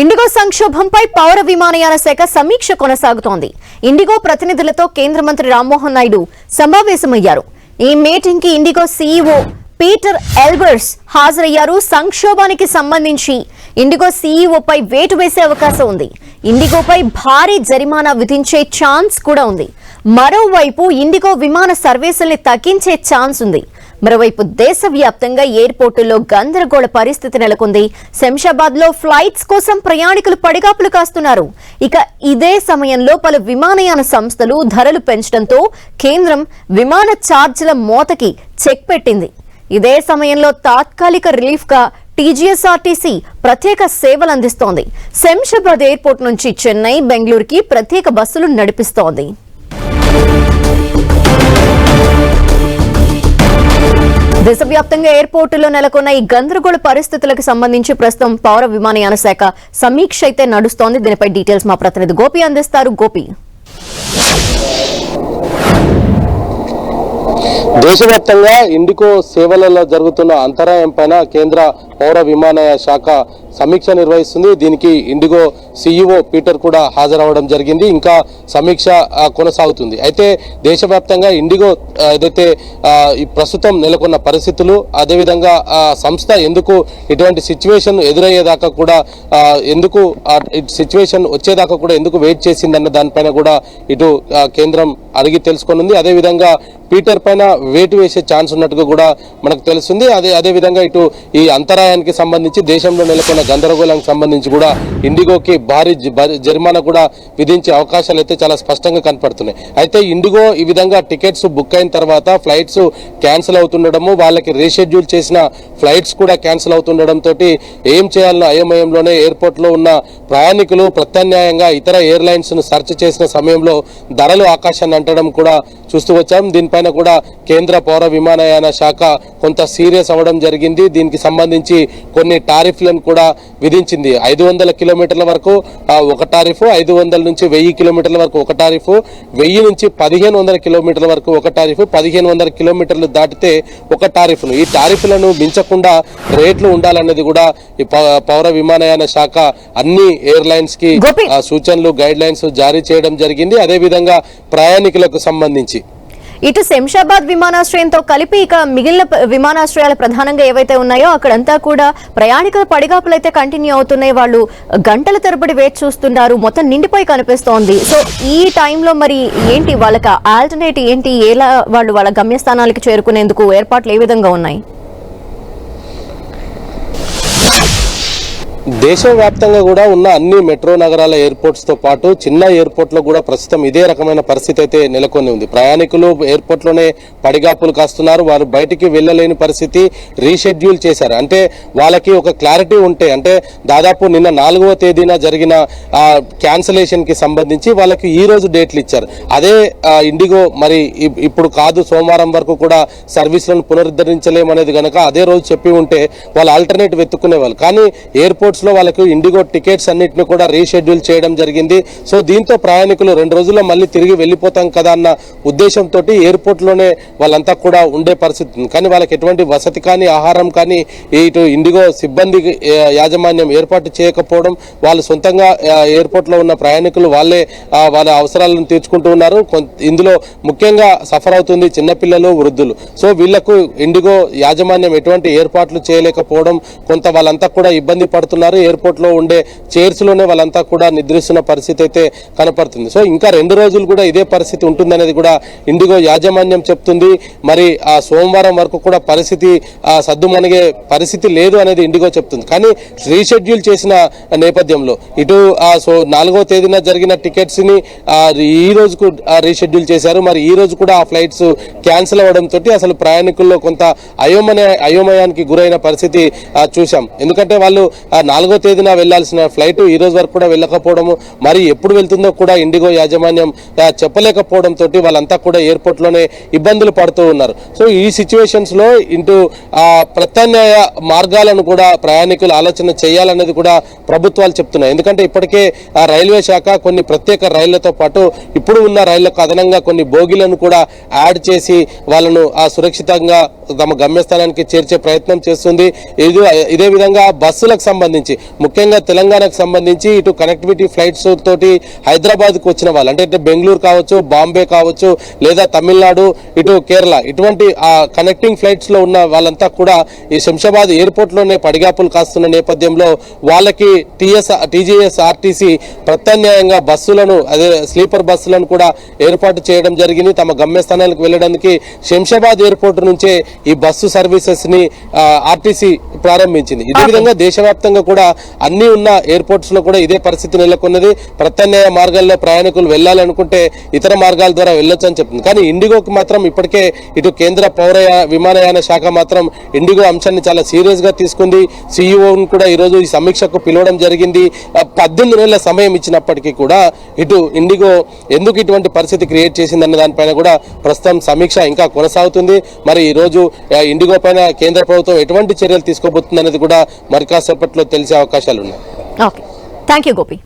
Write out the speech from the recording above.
IndiGo సంక్షోభంపై పౌర విమానయాన శాఖ సమీక్ష కొనసాగుతోంది. ఇండిగో ప్రతినిధులతో కేంద్ర మంత్రి రామ్మోహన్ నాయుడు సమావేశమయ్యారు. ఈ మీటింగ్కి ఇండిగో సీఈఓ పీటర్ ఎల్బర్స్ హాజరయ్యారు. సంక్షోభానికి సంబంధించి ఇండిగో సీఈఓపై వేటు వేసే అవకాశం ఉంది. ఇండిగోపై భారీ జరిమానా విధించే ఛాన్స్ కూడా ఉంది. మరోవైపు ఇండిగో విమాన సర్వీసుల్ని తగ్గించే ఛాన్స్ ఉంది. మరోవైపు దేశవ్యాప్తంగా ఎయిర్పోర్టుల్లో గందరగోళ పరిస్థితి నెలకొంది. శంషాబాద్లో ఫ్లైట్స్ కోసం ప్రయాణికులు పడిగాపులు కాస్తున్నారు. ఇక ఇదే సమయంలో పలు విమానయాన సంస్థలు ధరలు పెంచడంతో కేంద్రం విమాన ఛార్జీల మోతకి చెక్ పెట్టింది. ఇదే సమయంలో తాత్కాలిక రిలీఫ్గా టీజీఎస్ఆర్టీసీ ప్రత్యేక సేవలు అందిస్తోంది. శంషాబాద్ ఎయిర్పోర్ట్ నుంచి చెన్నై బెంగళూరుకి ప్రత్యేక బస్సులు నడిపిస్తోంది. దేశవ్యాప్తంగా ఎయిర్పోర్టులో నెలకొన్న ఈ గందరగోళ పరిస్థితులకు సంబంధించి ప్రస్తుతం పౌర విమానయాన శాఖ సమీక్ష అయితే నడుస్తోంది. దీనిపై డీటెయిల్స్ మా ప్రతినిధి గోపి అందిస్తారు. గోపి. దేశవ్యాప్తంగా ఇండికో సేవలలో జరుగుతున్న అంతరాయం పైన కేంద్ర పౌర విమానయాన శాఖ సమీక్ష నిర్వహిస్తుంది. దీనికి ఇండిగో సీఈఓ పీటర్ కూడా హాజరవడం జరిగింది. ఇంకా సమీక్ష కొనసాగుతుంది. అయితే దేశవ్యాప్తంగా ఇండిగో ఏదైతే ప్రస్తుతం నెలకొన్న పరిస్థితులు అదేవిధంగా సంస్థ ఎందుకు ఇటువంటి సిచ్యువేషన్ ఎదురయ్యేదాకా కూడా ఎందుకు సిచ్యువేషన్ వచ్చేదాకా కూడా ఎందుకు వెయిట్ చేసిందన్న దానిపైన కూడా ఇటు కేంద్రం అడిగి తెలుసుకొనుంది. అదేవిధంగా పీటర్ పైన వేటు వేసే ఛాన్స్ ఉన్నట్టుగా కూడా మనకు తెలుస్తుంది. అదే అదే విధంగా ఇటు ఈ అంతరాయానికి సంబంధించి దేశంలో నెలకొన్న గందరగోళానికి సంబంధించి కూడా ఇండిగోకి భారీ జ- భారీ జరిమానా కూడా విధించే అవకాశాలు అయితే చాలా స్పష్టంగా కనపడుతున్నాయి. అయితే ఇండిగో ఈ విధంగా టికెట్స్ బుక్ అయిన తర్వాత ఫ్లైట్స్ క్యాన్సిల్ అవుతుండడము వాళ్ళకి రీషెడ్యూల్ చేసిన ఫ్లైట్స్ కూడా క్యాన్సిల్ అవుతుండడంతో ఏం చేయాలన్న అయోమయంలోనే ఎయిర్పోర్ట్లో ఉన్న ప్రయాణికులు ప్రత్యామ్నాయంగా ఇతర ఎయిర్లైన్స్ను సర్చ్ సెర్చ్ చేసిన సమయంలో ధరలు ఆకాశాన్ని అంటడం కూడా చూస్తూ వచ్చాం. దీనిపైన కూడా కేంద్ర పౌర విమానయాన శాఖ కొంత సీరియస్ అవ్వడం జరిగింది. దీనికి సంబంధించి కొన్ని టారిఫ్లను కూడా విధించింది. ఐదు వందల కిలోమీటర్ల వరకు ఒక టారిఫ్ ఐదు వందల నుంచి వెయ్యి కిలోమీటర్ల వరకు ఒక టారిఫ్ వెయ్యి నుంచి పదిహేను వందల కిలోమీటర్ల వరకు ఒక టారిఫ్ పదిహేను వందల కిలోమీటర్లు దాటితే ఒక టారిఫ్ను. ఈ టారిఫ్లను మించకుండా రేట్లు ఉండాలన్నది కూడా ఈ పౌర విమానయాన శాఖ అన్ని ఎయిర్లైన్స్కి సూచనలు గైడ్ లైన్స్ జారీ చేయడం జరిగింది. అదే విధంగా ప్రయాణికులకు సంబంధించి. ఇటు శంషాబాద్ విమానాశ్రయంతో కలిపి ఇక మిగిలిన విమానాశ్రయాలు ప్రధానంగా ఏవైతే ఉన్నాయో అక్కడంతా కూడా ప్రయాణికుల పడిగాపులు అయితే కంటిన్యూ అవుతున్నాయి. వాళ్ళు గంటల తరబడి వేచి చూస్తున్నారు. మొత్తం నిండిపోయి కనిపిస్తోంది. సో ఈ టైంలో మరి ఏంటి వాళ్ళకి ఆల్టర్నేట్ ఏంటి? ఎలా వాళ్ళు వాళ్ళ గమ్యస్థానాలకు చేరుకునేందుకు ఏర్పాట్లు ఏ విధంగా ఉన్నాయి? దేశవ్యాప్తంగా కూడా ఉన్న అన్ని మెట్రో నగరాల ఎయిర్పోర్ట్స్తో పాటు చిన్న ఎయిర్పోర్ట్లో కూడా ప్రస్తుతం ఇదే రకమైన పరిస్థితి అయితే నెలకొని ఉంది. ప్రయాణికులు ఎయిర్పోర్ట్లోనే పడిగాపులు కాస్తున్నారు. వారు బయటికి వెళ్ళలేని పరిస్థితి రీషెడ్యూల్ చేశారు. అంటే వాళ్ళకి ఒక క్లారిటీ ఉంటే అంటే దాదాపు నిన్న నాలుగవ తేదీన జరిగిన క్యాన్సలేషన్కి సంబంధించి వాళ్ళకి ఈ రోజు డేట్లు ఇచ్చారు. అదే ఇండిగో మరి ఇప్పుడు కాదు సోమవారం వరకు కూడా సర్వీసులను పునరుద్ధరించలేమనేది కనుక అదే రోజు చెప్పి ఉంటే వాళ్ళు ఆల్టర్నేట్ వెతుక్కునేవాళ్ళు. కానీ ఎయిర్పోర్ట్స్ లో వాళ్ళకు ఇండిగో టికెట్స్ అన్నిటిని కూడా రీషెడ్యూల్ చేయడం జరిగింది. సో దీంతో ప్రయాణికులు రెండు రోజుల్లో మళ్ళీ తిరిగి వెళ్ళిపోతాం కదా అన్న ఉద్దేశంతో ఎయిర్పోర్ట్లోనే వాళ్ళంతా కూడా ఉండే పరిస్థితి కానీ వాళ్ళకి ఎటువంటి వసతి కానీ ఆహారం కానీ ఇటు ఇండిగో సిబ్బంది యాజమాన్యం ఏర్పాటు చేయకపోవడం వాళ్ళు సొంతంగా ఎయిర్పోర్ట్లో ఉన్న ప్రయాణికులు వాళ్ళే వాళ్ళ అవసరాలను తీర్చుకుంటూ ఉన్నారు. ఇందులో ముఖ్యంగా సఫర్ అవుతుంది చిన్నపిల్లలు వృద్ధులు. సో వీళ్ళకు ఇండిగో యాజమాన్యం ఎటువంటి ఏర్పాట్లు చేయలేకపోవడం కొంత వాళ్ళంతా కూడా ఇబ్బంది పడుతున్నారు. ఎయిర్పోర్ట్లో ఉండే చైర్స్లోనే వాళ్ళంతా కూడా నిద్రిస్తున్న పరిస్థితి అయితే కనపడుతుంది. సో ఇంకా రెండు రోజులు కూడా ఇదే పరిస్థితి ఉంటుందనేది కూడా ఇండిగో యాజమాన్యం చెప్తుంది. మరి ఆ సోమవారం వరకు కూడా పరిస్థితి ఆ, సద్దుమణిగే పరిస్థితి లేదు అనేది ఇండిగో చెప్తుంది. కానీ రీషెడ్యూల్ చేసిన నేపథ్యంలో ఇటు ఆ సో నాలుగో తేదీన జరిగిన టికెట్స్ని ఈ రోజుకు రీషెడ్యూల్ చేశారు. మరి ఈ రోజు కూడా ఆ ఫ్లైట్స్ క్యాన్సిల్ అవ్వడంతో అసలు ప్రయాణికుల్లో కొంత అయోమయ అయోమయానికి గురైన పరిస్థితి చూశాం. ఎందుకంటే వాళ్ళు నాలుగో తేదీన వెళ్ళాల్సిన ఫ్లైట్ ఈ రోజు వరకు కూడా వెళ్ళకపోవడము మరి ఎప్పుడు వెళ్తుందో కూడా ఇండిగో యాజమాన్యం చెప్పలేకపోవడంతో వాళ్ళంతా కూడా ఎయిర్పోర్ట్లోనే ఇబ్బందులు పడుతూ ఉన్నారు. సో ఈ సిచ్యువేషన్స్లో ఇంటూ ప్రత్యామ్నాయ మార్గాలను కూడా ప్రయాణికులు ఆలోచన చేయాలనేది కూడా ప్రభుత్వాలు చెప్తున్నాయి. ఎందుకంటే ఇప్పటికే ఆ రైల్వే శాఖ కొన్ని ప్రత్యేక రైళ్ళతో పాటు ఇప్పుడు ఉన్న రైళ్ళకు అదనంగా కొన్ని బోగీలను కూడా యాడ్ చేసి వాళ్ళను ఆ సురక్షితంగా తమ గమ్యస్థానానికి చేర్చే ప్రయత్నం చేస్తుంది. ఇది ఇదే విధంగా బస్సులకు సంబంధించి సంబంధించి. ముఖ్యంగా తెలంగాణకు సంబంధించి ఇటు కనెక్టివిటీ ఫ్లైట్స్ తోటి హైదరాబాద్కు వచ్చిన వాళ్ళు అంటే ఇటు బెంగళూరు కావచ్చు బాంబే కావచ్చు లేదా తమిళనాడు ఇటు కేరళ ఇటువంటి ఆ కనెక్టింగ్ ఫ్లైట్స్లో ఉన్న వాళ్ళంతా కూడా ఈ శంషాబాద్ ఎయిర్పోర్ట్లోనే పడిగాపులు కాస్తున్న నేపథ్యంలో వాళ్ళకి టీఎస్ టీజీఎస్ ఆర్టీసీ ప్రత్యామ్నాయంగా బస్సులను అదే స్లీపర్ బస్సులను కూడా ఏర్పాటు చేయడం జరిగింది. తమ గమ్యస్థానాలకు వెళ్ళడానికి శంషాబాద్ ఎయిర్పోర్ట్ నుంచే ఈ బస్సు సర్వీసెస్ని ఆర్టీసీ ప్రారంభించింది. ఇదే విధంగా దేశవ్యాప్తంగా కూడా అన్ని ఉన్న ఎయిర్పోర్ట్స్లో కూడా ఇదే పరిస్థితి నెలకొన్నది. ప్రత్యామ్నాయ మార్గాల్లో ప్రయాణికులు వెళ్ళాలనుకుంటే ఇతర మార్గాల ద్వారా వెళ్ళొచ్చు అని చెప్తుంది. కానీ ఇండిగోకి మాత్రం ఇప్పటికే ఇటు కేంద్ర పౌర విమానయాన శాఖ మాత్రం ఇండిగో అంశాన్ని చాలా సీరియస్గా తీసుకుంది. సీఈఓని కూడా ఈ రోజు ఈ సమీక్షకు పిలవడం జరిగింది. పద్దెనిమిది నెలల సమయం ఇచ్చినప్పటికీ కూడా ఇటు ఇండిగో ఎందుకు ఇటువంటి పరిస్థితి క్రియేట్ చేసిందన్న దానిపైన కూడా ప్రస్తుతం సమీక్ష ఇంకా కొనసాగుతుంది. మరి ఈ రోజు ఆ, ఇండిగో పైన కేంద్ర ప్రభుత్వం ఎటువంటి చర్యలు తీసుకోబోతుంది అనేది కూడా మరి కాసేపట్లో తెలిసే అవకాశాలు ఉన్నాయి ఓకే థ్యాంక్ యూ గోపి